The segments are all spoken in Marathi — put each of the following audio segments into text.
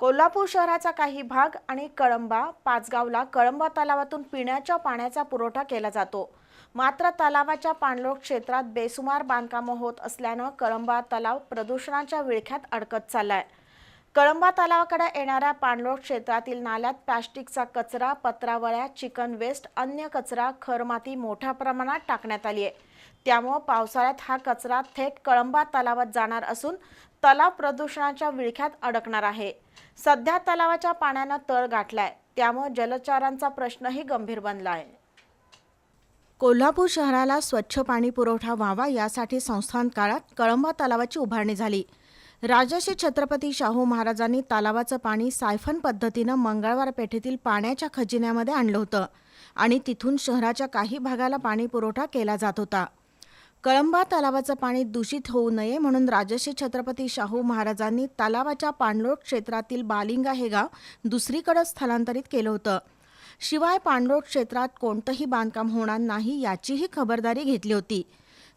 कोल्हापूर शहराचा काही भाग आणि कळंबा पाचगावला कळंबा तलावातून पिण्याच्या पाण्याचा पुरवठा केला जातो. मात्र तलावाच्या पाणलोट क्षेत्रात बेसुमार बांधकामं होत असल्यानं कळंबा तलाव प्रदूषणाच्या विळख्यात अडकत चाललाय. कळंबा तलावाकडे येणाऱ्या पाणलोट क्षेत्रातील नाल्यात प्लास्टिकचा कचरा पत्रावळ्या चिकन वेस्ट अन्य कचरा खरमाती मोठ्या प्रमाणात टाकण्यात आली आहे त्यामुळं पावसाळ्यात हा कचरा थेट कळंबा तलावात जाणार असून तलाव प्रदूषणाच्या विळख्यात अडकणार आहे. सध्या तलावाच्या पाण्यानं तळ गाठलाय. त्यामुळे जलचरांचा प्रश्नही गंभीर बनला आहे. कोल्हापूर शहराला स्वच्छ पाणी पुरवठा व्हावा यासाठी संस्थान काळात कळंबा तलावाची उभारणी झाली. राजश्री छत्रपती शाहू महाराजांनी तलावाचं पाणी सायफन पद्धतीनं मंगळवार पेठेतील पाण्याच्या खजिन्यामध्ये आणलं होतं आणि तिथून शहराच्या काही भागाला पाणी पुरवठा केला जात होता. कळंबा तलावाचं पाणी दूषित होऊ नये म्हणून राजश्री छत्रपती शाहू महाराजांनी तलावाच्या पाणलोट क्षेत्रातील बालिंगा हे गाव दुसरीकडे स्थलांतरित केलं होतं. शिवाय पाणलोट क्षेत्रात कोणतंही बांधकाम होणार नाही याचीही खबरदारी घेतली होती.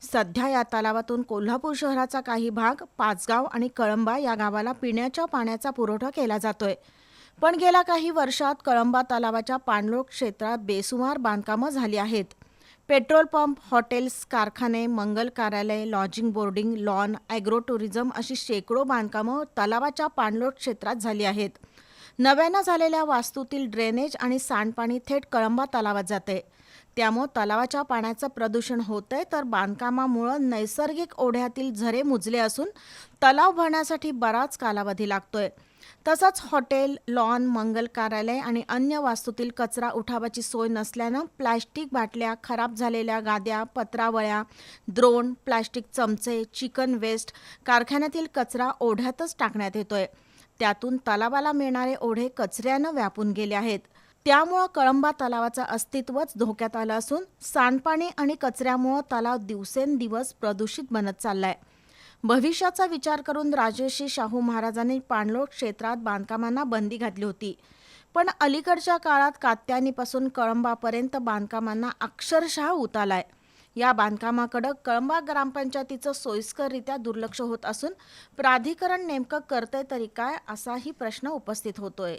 सध्या या तलावातून कोल्हापूर शहराचा काही भाग पाचगाव आणि कळंबा या गावाला पिण्याच्या पाण्याचा पुरवठा केला जातोय. पण गेल्या काही वर्षात कळंबा तलावाच्या पाणलोट क्षेत्रात बेसुमार बांधकामं झाली आहेत. पेट्रोल पंप हॉटेल्स कारखाने मंगल कार्यालय lodging boarding lawn agro tourism अशी शेकडो बांधकामं तलावाच्या पाणलोट क्षेत्रात झाली आहेत. नव्यानं झालेल्या वास्तूतील ड्रेनेज आणि सांडपाणी थेट कळंबा तलावात जाते. त्यामुळं तलावाच्या पाण्याचं प्रदूषण होतंय तर बांधकामामुळं नैसर्गिक ओढ्यातील झरे मुजले असून तलाव भरण्यासाठी बराच कालावधी लागतोय. तसंच हॉटेल लॉन मंगल कार्यालय आणि अन्य वास्तूतील कचरा उठावाची सोय नसल्यानं प्लॅस्टिक बाटल्या खराब झालेल्या गाद्या पत्रावळ्या द्रोण प्लॅस्टिक चमचे चिकन वेस्ट कारखान्यातील कचरा ओढ्यातच टाकण्यात येतोय. त्यातून तलावाला मिळणारे ओढे कचऱ्यानं व्यापून गेले आहेत. त्यामुळं कळंबा तलावाचं अस्तित्वच धोक्यात आलं असून सांडपाणी आणि कचऱ्यामुळं तलाव दिवसेंदिवस प्रदूषित बनत चाललाय. भविष्याचा विचार करून राजर्षी शाहू महाराजांनी पाणलोट क्षेत्रात बांधकामांना बंदी घातली होती. पण अलीकडच्या काळात कात्यानीपासून कळंबापर्यंत बांधकामांना अक्षरशः उतालाय या बांधकामाकडं कळंबा ग्रामपंचायतीचं सोयीस्कररित्या दुर्लक्ष होत असून प्राधिकरण नेमकं करतंय तरी काय असाही प्रश्न उपस्थित होतोय.